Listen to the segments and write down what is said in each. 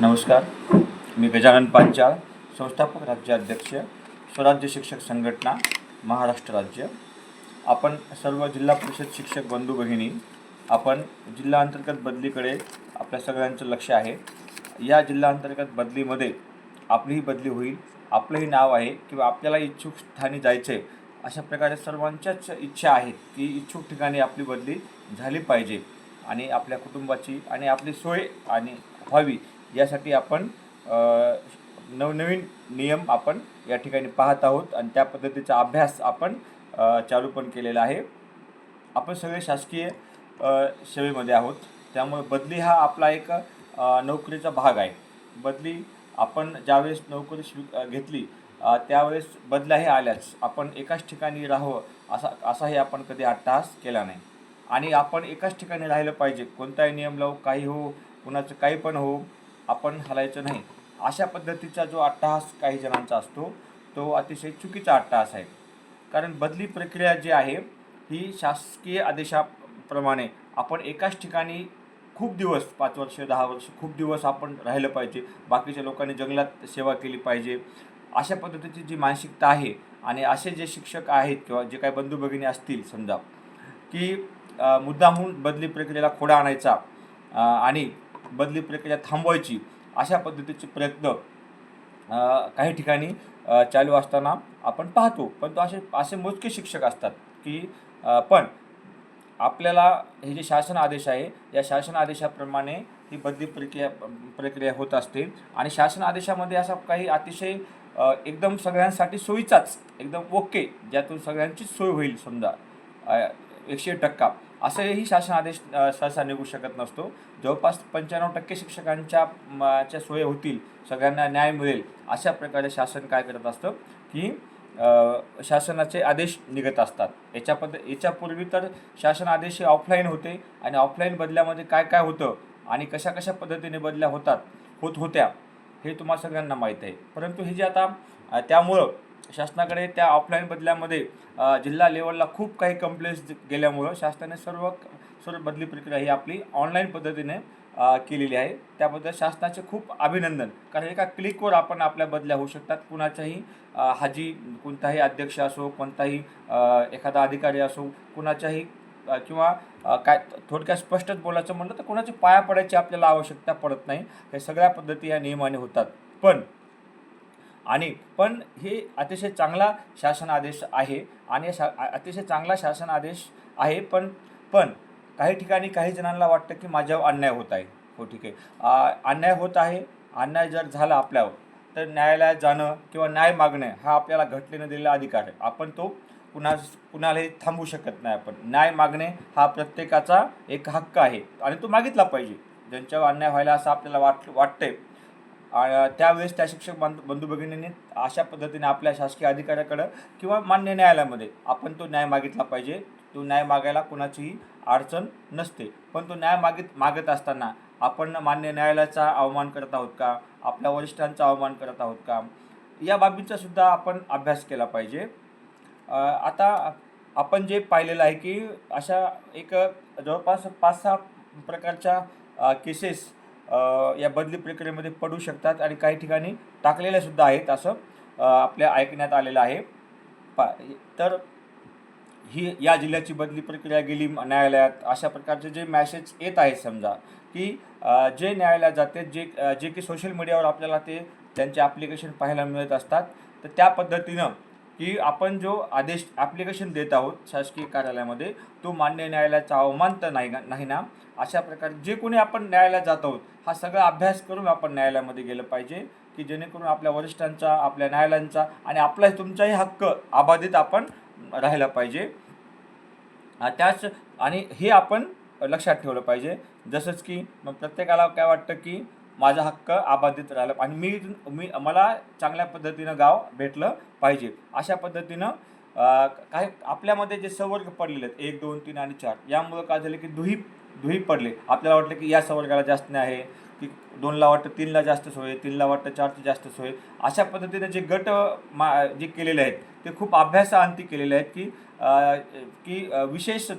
नमस्कार मी गजानन पांचाळ संस्थापक राज्याध्यक्ष स्वराज्य शिक्षक संघटना महाराष्ट्र राज्य. आपण सर्व जिल्हा परिषद शिक्षक बंधू भगिनी आपण जिल्हा अंतर्गत बदलीकडे आपल्या सगळ्यांचं लक्ष आहे. या जिल्हा अंतर्गत बदलीमध्ये आपलीही बदली होईल आपलंही नाव आहे किंवा आपल्याला इच्छुक स्थानी जायचं आहे अशा प्रकारे सर्वांच्याच इच्छा आहेत की इच्छुक ठिकाणी आपली बदली झाली पाहिजे आणि आपल्या कुटुंबाची आणि आपली सोय आणि व्हावी यासाठी आपण नवनवीन नियम आपण या ठिकाणी पाहत आहोत आणि त्या पद्धतीचा अभ्यास आपण चालू पण केलेला आहे. आपण सगळे शासकीय सेवेमध्ये आहोत. त्यामुळे बदली हा आपला एक नोकरीचा भाग आहे. बदली आपण ज्यावेळेस नोकरी स्वी घेतली त्यावेळेस बदलाही आल्याच. आपण एकाच ठिकाणी राहावं असा असाही आपण कधी अट्टहास केला नाही. आणि आपण एकाच ठिकाणी राहिलं पाहिजे. कोणताही नियम लावू काही हो कुणाचं काही पण हो आपण हलायचं नाही. अशा पद्धतीचा जो अट्टहास काही जणांचा असतो तो अतिशय चुकीचा अट्टहास आहे. कारण बदली प्रक्रिया जी आहे ही शासकीय आदेशाप्रमाणे आपण एकाच ठिकाणी खूप दिवस पाच वर्ष दहा वर्ष खूप दिवस आपण राहिलं पाहिजे. बाकीच्या लोकांनी जंगलात सेवा केली पाहिजे. अशा पद्धतीची जी मानसिकता आहे आणि असे जे शिक्षक आहेत किंवा जे काही बंधू भगिनी असतील समजा की मुद्दामहून बदली प्रक्रियेला खोडा आणायचा आणि बदली प्रक्रिया थांबवायची अशा पद्धतीचे प्रयत्न काही ठिकाणी चालू असताना आपण पाहतो. पण तो असे असे मोजके शिक्षक असतात की पण आपल्याला हे जे शासन आदेश आहे या शासन आदेशाप्रमाणे ही बदली प्रक्रिया प्रक्रिया होत असते. आणि शासन आदेशामध्ये असा काही अतिशय एकदम सगळ्यांसाठी सोयीचाच एकदम ओके ज्यातून सगळ्यांचीच सोय होईल समजा एकशे टक्का. असंही शासन आदेश सहसा निघू शकत नसतो. जवळपास पंच्याण्णव टक्के शिक्षकांच्या म, च्या होतील. सगळ्यांना न्याय मिळेल. अशा प्रकारे शासन काय करत असतं की शासनाचे आदेश निघत असतात. याच्या पद याच्यापूर्वी तर शासन आदेश हे ऑफलाईन होते आणि ऑफलाईन बदल्यामध्ये काय काय होतं आणि कशा कशा पद्धतीने बदल्या होतात होत होत्या हे तुम्हाला सगळ्यांना माहीत आहे. परंतु हे जे आता त्यामुळं शासनाकडे त्या ऑफलाईन बदल्यामध्ये जिल्हा लेवलला खूप काही कंप्लेंट्स गेल्यामुळं शासनाने सर्व सर्व बदली प्रक्रिया ही आपली ऑनलाईन पद्धतीने केलेली आहे. त्याबद्दल शासनाचे खूप अभिनंदन. कारण एका क्लिकवर आपण आपल्या बदल्या होऊ शकतात. कुणाच्याही हाजी कोणताही अध्यक्ष असो कोणताही एखादा अधिकारी असो कुणाच्याही किंवा काय थोडक्यात स्पष्टच बोलायचं म्हणलं तर कोणाच्या पाया पडायची आपल्याला आवश्यकता पडत नाही. हे सगळ्या पद्धती या नियमाने होतात. पण आणि पण हे अतिशय चांगला शासन आदेश आहे आणि शा अतिशय चांगला शासन आदेश आहे पण पण काही ठिकाणी काही जणांना वाटतं की माझ्यावर अन्याय होत आहे. हो ठीक आहे. अन्याय होत आहे. अन्याय जर झाला आपल्यावर तर न्यायालयात जाणं किंवा न्याय मागणं हा आपल्याला घटनेनं दिलेला अधिकार आहे. आपण तो कुणा कुणालाही थांबवू शकत नाही आपण. न्याय मागणे हा प्रत्येकाचा एक हक्क आहे आणि तो मागितला पाहिजे. ज्यांच्यावर अन्याय व्हायला असं आपल्याला वाट वाटतंय त्यावेळेस त्या शिक्षक बंधू बंधू भगिनींनी अशा पद्धतीने आपल्या शासकीय अधिकाऱ्याकडं किंवा मान्य न्यायालयामध्ये आपण तो न्याय मागितला पाहिजे. तो न्याय मागायला कुणाचीही अडचण नसते. पण तो न्याय मागित मागत असताना आपण मान्य न्यायालयाचा अवमान करत आहोत का? आपल्या वरिष्ठांचा अवमान करत आहोत का? या बाबींचा सुद्धा आपण अभ्यास केला पाहिजे. आता आपण जे पाहिलेलं आहे की अशा एक जवळपास पाच सहा प्रकारच्या केसेस या बदली प्रक्रियेमध्ये पडू शकतात आणि काही ठिकाणी टाकलेल्या सुद्धा आहेत असं आपल्या ऐकण्यात आलेलं आहे. पा तर ही या जिल्ह्याची बदली प्रक्रिया गेली न्यायालयात अशा प्रकारचे जे मॅसेज येत आहेत समजा की जे न्यायालयात जाते जे जे की सोशल मीडियावर आपल्याला ते त्यांचे ॲप्लिकेशन पाहायला मिळत असतात तर त्या पद्धतीनं की आपण जो आदेश ॲप्लिकेशन देत आहोत शासकीय कार्यालयामध्ये तो मान्य न्यायालयाचा अवमान तर नाही ना- नाही ना? अशा प्रकारे जे कोणी आपण न्यायालयात जात आहोत हा सगळा अभ्यास करून आपण न्यायालयामध्ये गेलं पाहिजे की जेणेकरून आपल्या वरिष्ठांचा आपल्या न्यायालयांचा आणि आपला तुमचाही हक्क अबाधित आपण राहिला पाहिजे. त्याच आणि हे आपण लक्षात ठेवलं पाहिजे. जसंच की मग प्रत्येकाला काय वाटतं की माझा हक्क अबाधित राहिला. आणि मी मी मला चांगल्या पद्धतीनं गाव भेटलं पाहिजे. अशा पद्धतीनं काही काय आपल्यामध्ये जे संवर्ग पडलेले आहेत एक दोन तीन आणि चार यामुळं काय झालं की दुही दुही पडले. आपल्याला वाटलं की या संवर्गाला जास्त नाही आहे की दोनला वाटतं तीनला जास्त सोय तीनला वाटतं चारची जास्त सोय अशा पद्धतीने जे गट मा जे केलेले आहेत ते खूप अभ्यासाअंती केलेले आहेत की आ, की विशेष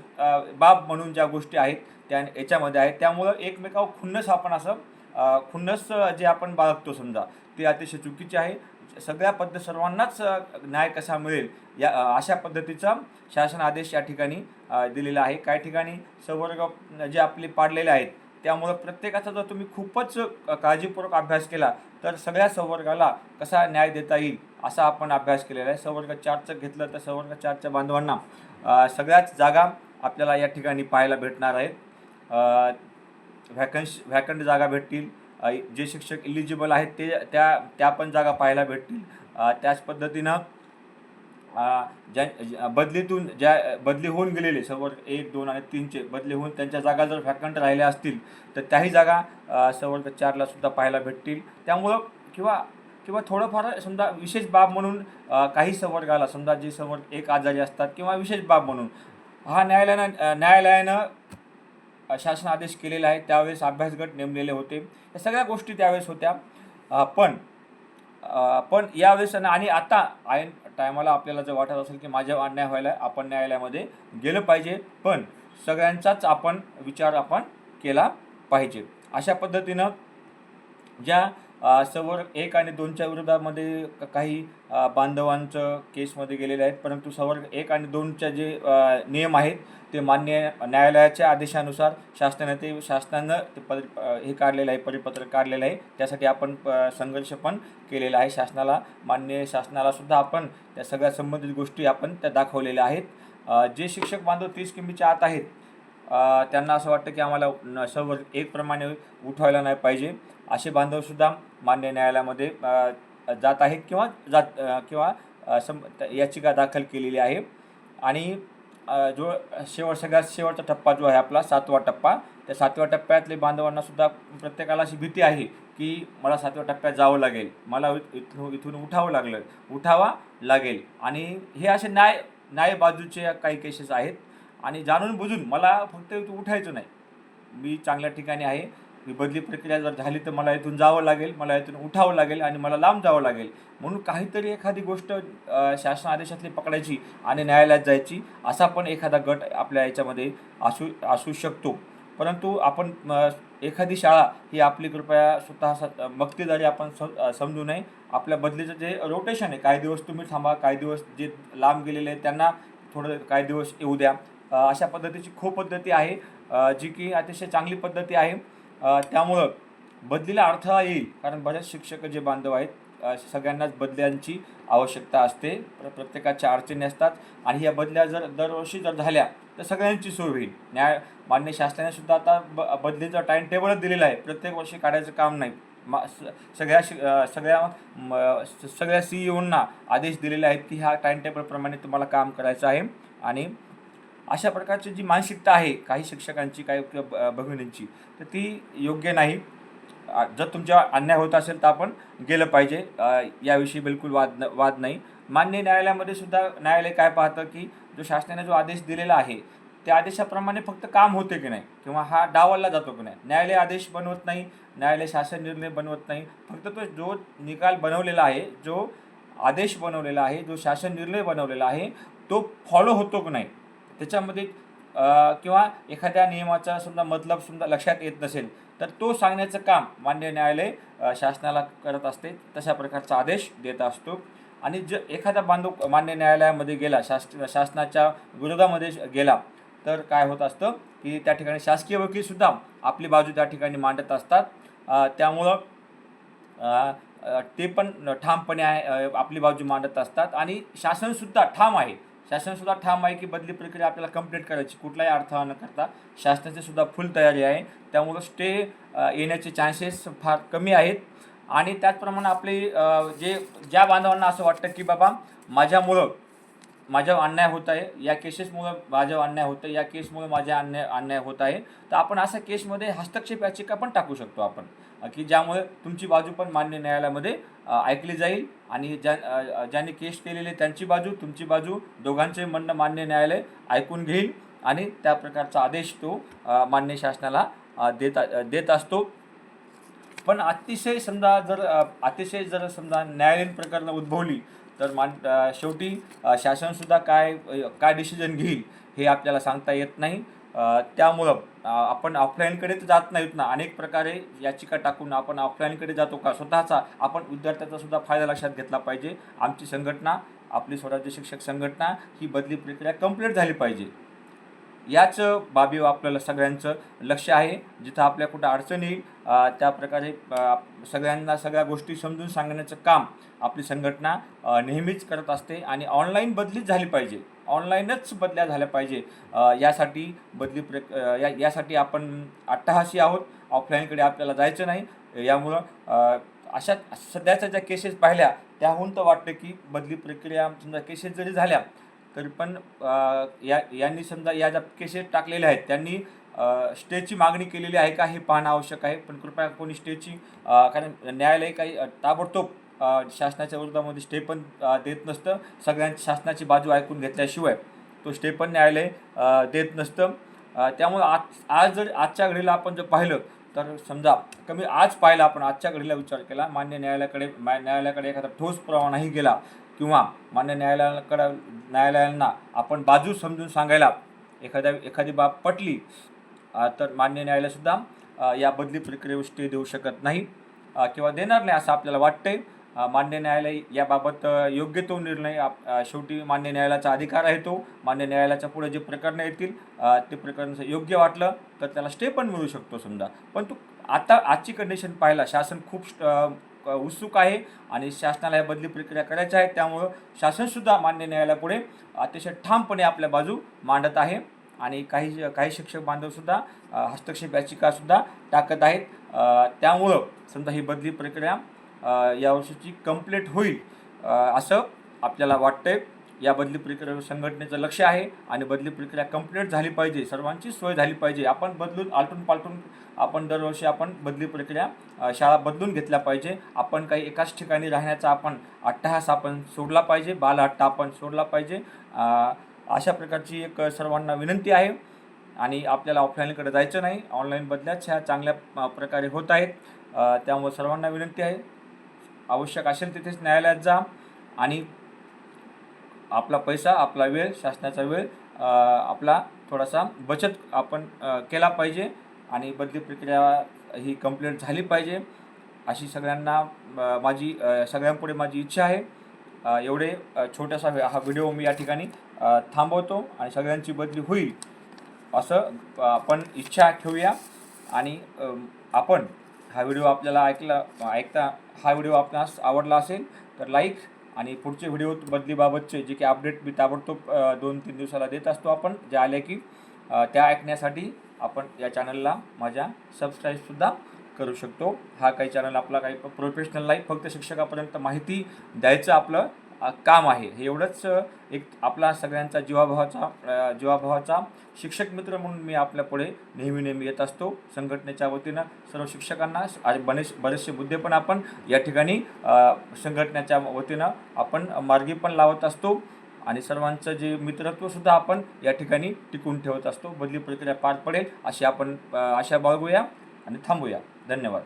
बाब म्हणून ज्या गोष्टी आहेत त्या याच्यामध्ये आहेत. त्यामुळं एकमेकावर खुन्नस आपण असं खुन्नस जे आपण बाळगतो समजा ते अतिशय चुकीचे आहे. सगळ्या पद्धत सर्वांनाच न्याय कसा मिळेल या अशा पद्धतीचा शासन आदेश या ठिकाणी दिलेला आहे. काही ठिकाणी संवर्ग जे आपले पाडलेले आहेत त्यामुळं प्रत्येकाचा जर तुम्ही खूपच काळजीपूर्वक अभ्यास केला तर सगळ्या संवर्गाला कसा न्याय देता येईल असा आपण अभ्यास केलेला आहे. संवर्ग चारचं घेतलं तर संवर्ग चारच्या बांधवांना सगळ्याच जागा आपल्याला या ठिकाणी पाहायला भेटणार आहेत. व्हॅकन्स व्हॅकंट जागा भेटतील. जे शिक्षक इलिजिबल आहेत ते त्या त्या पण जागा पाहायला भेटतील. त्याच पद्धतीनं ज्या ज्या- बदलीतून ज्या बदली होऊन गेलेले सर्व एक दोन आणि तीनचे बदली होऊन त्यांच्या जागा जर व्हॅकंट राहिल्या असतील तर त्याही जागा सर्व चारला सुद्धा पाहायला भेटतील. त्यामुळं किंवा किंवा थोडंफार समजा विशेष बाब म्हणून काही संवर्गाला समजा जे संवर्ग एक आजारी असतात किंवा विशेष बाब म्हणून हा न्यायालयानं न्यायालयानं शासन आदेश केलेला आहे त्यावेळेस अभ्यासगट नेमलेले होते. या सगळ्या गोष्टी त्यावेळेस होत्या. पण पण यावेळेस आणि आता आयन टायमाला आपल्याला जर वाटत असेल की माझ्या अन्याय व्हायला आपण न्यायालयामध्ये गेलं पाहिजे. पण सगळ्यांचाच आपण विचार आपण केला पाहिजे. अशा पद्धतीनं ज्या सवर एक आणि दोनच्या विरोधामध्ये काही बांधवांचं केसमध्ये गेलेले आहेत. परंतु सवर्ग एक आणि दोनच्या जे नियम आहेत ते मान्य न्यायालयाच्या आदेशानुसार शासनाने ते शासनानं ते परि हे काढलेलं आहे परिपत्रक काढलेलं आहे. त्यासाठी आपण संघर्ष पण केलेला आहे. शासनाला मान्य शासनालासुद्धा आपण त्या सगळ्या संबंधित गोष्टी आपण त्या दाखवलेल्या आहेत. जे शिक्षक बांधव तीस किमीच्या आत आहेत त्यांना असं वाटतं की आम्हाला सवर्ग एकप्रमाणे एक प्रमाणे उठवायला नाही पाहिजे. असे बांधवसुद्धा मान्य न्यायालयामध्ये जात आहेत किंवा जात किंवा सम याचिका दाखल केलेली आहे. आणि जो शेवट सगळ्यात शेवटचा टप्पा जो आहे आपला सातवा टप्पा त्या सातव्या टप्प्यातले बांधवांनासुद्धा प्रत्येकाला अशी भीती आहे की मला सातव्या टप्प्यात जावं लागेल. मला इथून इथून उठावं लागलं उठावा लागेल. आणि हे असे न्याय न्याय बाजूचे काही केसेस आहेत. आणि जाणून बुजून मला फक्त इथून उठायचं नाही. मी चांगल्या ठिकाणी आहे. ही बदली प्रक्रिया जर झाली तर मला इथून जावं लागेल मला इथून उठावं लागेल आणि मला लांब जावं लागेल. म्हणून काहीतरी एखादी गोष्ट शासन आदेशातली पकडायची आणि न्यायालयात जायची असा पण एखादा गट आपल्या याच्यामध्ये असू असू शकतो. परंतु आपण एखादी शाळा ही आपली कृपया स्वतः स- मक्तेदारी आपण समजू नये. आपल्या बदलीचं जे रोटेशन आहे काही दिवस तुम्ही थांबा काही दिवस जे लांब गेलेले आहेत त्यांना थोडं काही दिवस येऊ द्या. अशा पद्धतीची खूप पद्धती आहे. जी की अतिशय चांगली पद्धती आहे. त्यामुळं बदलीला अडथळा येईल कारण बरेच शिक्षक जे बांधव आहेत सगळ्यांनाच बदल्यांची आवश्यकता असते. प्रत्येकाच्या अडचणी असतात आणि या बदल्या जर दरवर्षी जर झाल्या तर सगळ्यांची सोय होईल. न्याय मान्य शासनाने सुद्धा आता ब बदलीचं टाईम टेबलच दिलेलं आहे. प्रत्येक वर्षी काढायचं काम नाही. मा स सगळ्या शि सगळ्या म स- सगळ्या सी ओंना आदेश दिलेले आहेत की ह्या टाईमटेबलप्रमाणे तुम्हाला काम करायचं आहे. आणि अशा प्रकारची जी मानसिकता आहे काही शिक्षकांची काही किंवा ब- भगिनींची तर ती योग्य नाही. जर तुमच्या अन्याय होत असेल तर आपण गेलं पाहिजे. याविषयी बिलकुल वाद न वाद नाही. मान्य न्यायालयामध्ये सुद्धा न्यायालय काय पाहतं की जो शासनाने जो आदेश दिलेला आहे त्या आदेशाप्रमाणे फक्त काम होते की नाही किंवा हा डावलला जातो की नाही. न्यायालय आदेश बनवत नाही न्यायालय शासन निर्णय बनवत नाही. फक्त तो जो निकाल बनवलेला आहे जो आदेश बनवलेला आहे जो शासन निर्णय बनवलेला आहे तो फॉलो होतो की नाही. त्याच्यामध्ये किंवा एखाद्या नियमाचा समजा मतलब समजा लक्षात येत नसेल तर तो सांगण्याचं काम मान्य न्यायालय शासनाला करत असते. तशा प्रकारचा आदेश देत असतो. आणि ज एखादा बांधव मान्य न्यायालयामध्ये गेला शास शासनाच्या विरोधामध्ये गेला तर काय होत असतं की त्या ठिकाणी शासकीय वकीलसुद्धा आपली बाजू त्या ठिकाणी मांडत असतात. त्यामुळं ते पण ठामपणे आहे आपली बाजू मांडत असतात. आणि शासनसुद्धा ठाम आहे. शासनसुद्धा ठाम आहे की बदली प्रक्रिया आपल्याला कंप्लीट करायची कुठलाही अडथळा न करता. शासनाची सुद्धा फुल तयारी आहे. त्यामुळं स्टे येण्याचे चान्सेस फार कमी आहेत. आणि त्याचप्रमाणे आपले जे ज्या बांधवांना असं वाटतं की बाबा माझ्यामुळं माझ्या अन्याय होत आहे या केसेसमुळं माझ्यावर अन्याय होतं या केसमुळे माझ्या अन्याय अन्याय होत आहे तर आपण अशा केसमध्ये हस्तक्षेप याचिका पण टाकू शकतो आपण. की ज्यामुळे तुमची बाजू पण मान्य न्यायालयामध्ये ऐकली जाईल आणि ज्या ज्यांनी केस केलेली त्यांची बाजू तुमची बाजू दोघांचे म्हणणं मान्य न्यायालय ऐकून घेईल आणि त्या प्रकारचा आदेश तो मान्य शासनाला देत देत असतो. पण अतिशय समजा जर अतिशय जर समजा न्यायालयीन प्रकरणं उद्भवली तर मान शेवटी शासनसुद्धा काय काय डिसिजन घेईल हे आपल्याला सांगता येत नाही. त्यामुळं आपण ऑफलाईनकडे तर जात नाहीत ना. अनेक प्रकारे याचिका टाकून आपण ऑफलाईनकडे जातो का? स्वतःचा आपण विद्यार्थ्याचा सुद्धा फायदा लक्षात घेतला पाहिजे. आमची संघटना आपली स्वराज्य शिक्षक संघटना ही बदली प्रक्रिया कंप्लीट झाली पाहिजे. याच बाबीवर आपल्याला सगळ्यांचं लक्ष आहे. जिथं आपल्या कुठं अडचण येईल त्या प्रकारे सगळ्यांना सगळ्या गोष्टी समजून सांगण्याचं काम आपली संघटना नेहमीच करत असते आणि ऑनलाईन बदलीच झाली पाहिजे. ऑनलाईनच बदल्या झाल्या पाहिजे. यासाठी बदली प्र या यासाठी आपण अट्टहासी आहोत. ऑफलाईनकडे आपल्याला जायचं नाही. यामुळं अशा सध्याच्या ज्या केसेस पाहिल्या त्याहून तर वाटतं की बदली प्रक्रिया समजा केसेस जरी झाल्या तरी पण या यांनी समजा या ज्या केसेस टाकलेल्या आहेत त्यांनी स्टेची मागणी केलेली आहे का हे पाहणं आवश्यक आहे. पण कृपया कोणी स्टेची कारण न्यायालय काही ताबडतोब शासनाच्या विरोधामध्ये स्टे पण देत नसतं. सगळ्यांची शासनाची बाजू ऐकून घेतल्याशिवाय तो स्टे पण न्यायालय देत नसतं. त्यामुळे त्यामुळं आज आज जर आजच्या घडीला आपण जर पाहिलं तर समजा कमी आज पाहिलं आपण आजच्या घडीला विचार केला मान्य न्यायालयाकडे मा- न्यायालयाकडे एखादा ठोस पुरावा नाही गेला किंवा मान्य न्यायालयाकडं न्यायालयांना आपण बाजू समजून सांगायला एखाद्या एखादी बाब पटली तर मान्य न्यायालयसुद्धा या बदली प्रक्रियेवर स्टे देऊ शकत नाही किंवा देणार नाही असं आपल्याला वाटतंय. मान्य न्यायालय याबाबत योग्य तो निर्णय आप- शेवटी मान्य न्यायालयाचा अधिकार आहे तो. मान्य न्यायालयाच्या पुढे जे प्रकरणं येतील ते प्रकरण योग्य वाटलं तर त्याला स्टे पण मिळू शकतो समजा. पण तू आता आजची कंडिशन पाहिला शासन खूप उत्सुक आहे आणि शासनाला या बदली प्रक्रिया करायच्या आहे त्यामुळं शासनसुद्धा मान्य न्यायालयापुढे अतिशय ठामपणे आपल्या बाजू मांडत आहे. आणि काही काही शिक्षक बांधवसुद्धा हस्तक्षेप याचिकासुद्धा टाकत आहेत. त्यामुळं समजा ही बदली प्रक्रिया या यावर्षीची कंप्लीट होईल असं आपल्याला वाटतंय. या बदली प्रक्रिया संघटनेचं लक्ष आहे आणि बदली प्रक्रिया कंप्लीट झाली पाहिजे. सर्वांची सोय झाली पाहिजे. आपण बदलून आलटून पालटून आपण दरवर्षी आपण बदली प्रक्रिया शाळा बदलून घेतल्या पाहिजे. आपण काही एकाच ठिकाणी राहण्याचा आपण अट्टहास आपण सोडला पाहिजे. बालहट्टा आपण सोडला पाहिजे. अशा प्रकारची एक सर्वांना विनंती आहे. आणि आपल्याला ऑफलाईनकडे जायचं नाही. ऑनलाईन बदल्याच ह्या चांगल्या प्रकारे होत आहेत. त्यामुळे सर्वांना विनंती आहे. आवश्यक असेल तिथेच न्यायालयात जा. आणि आपला पैसा आपला वेळ शासनाचा वेळ आपला थोडासा बचत आपण केला पाहिजे आणि बदली प्रक्रिया ही कंप्लीट झाली पाहिजे. अशी सगळ्यांना माझी सगळ्यांपुढे माझी इच्छा आहे. एवढे छोटासा हा व्हिडिओ मी या ठिकाणी थांबवतो आणि सगळ्यांची बदली होईल असं आपण इच्छा ठेवूया. आणि आपण हा व्हिडिओ आपल्याला ऐकला ऐकता हा व्हिडिओ आपणास आवडला असेल तर लाईक आणि पुढचे व्हिडिओ बदलीबाबतचे जे की अपडेट मी ताबडतोब दोन तीन दिवसाला देत असतो आपण जे आले की त्या ऐकण्यासाठी आपण या चॅनलला माझ्या सबस्क्राईबसुद्धा करू शकतो. हा काही चॅनल आपला काही प्रोफेशनल नाही फक्त शिक्षकापर्यंत माहिती द्यायचं आपलं काम आहे. हे एवढंच एक आपला सगळ्यांचा जीवाभावाचा जीवाभावाचा शिक्षक मित्र म्हणून मी आपल्या पुढे नेहमी नेहमी येत असतो. संघटनेच्या वतीनं सर्व शिक्षकांना आणि बरेच बरेचसे मुद्दे पण आपण या ठिकाणी संघटनेच्या वतीनं आपण मार्गी पण लावत असतो. आणि सर्वांचं जे मित्रत्वसुद्धा आपण या ठिकाणी टिकून ठेवत असतो. बदली प्रक्रिया पार पडेल अशी आपण आशा बाळगूया आणि थांबूया. धन्यवाद.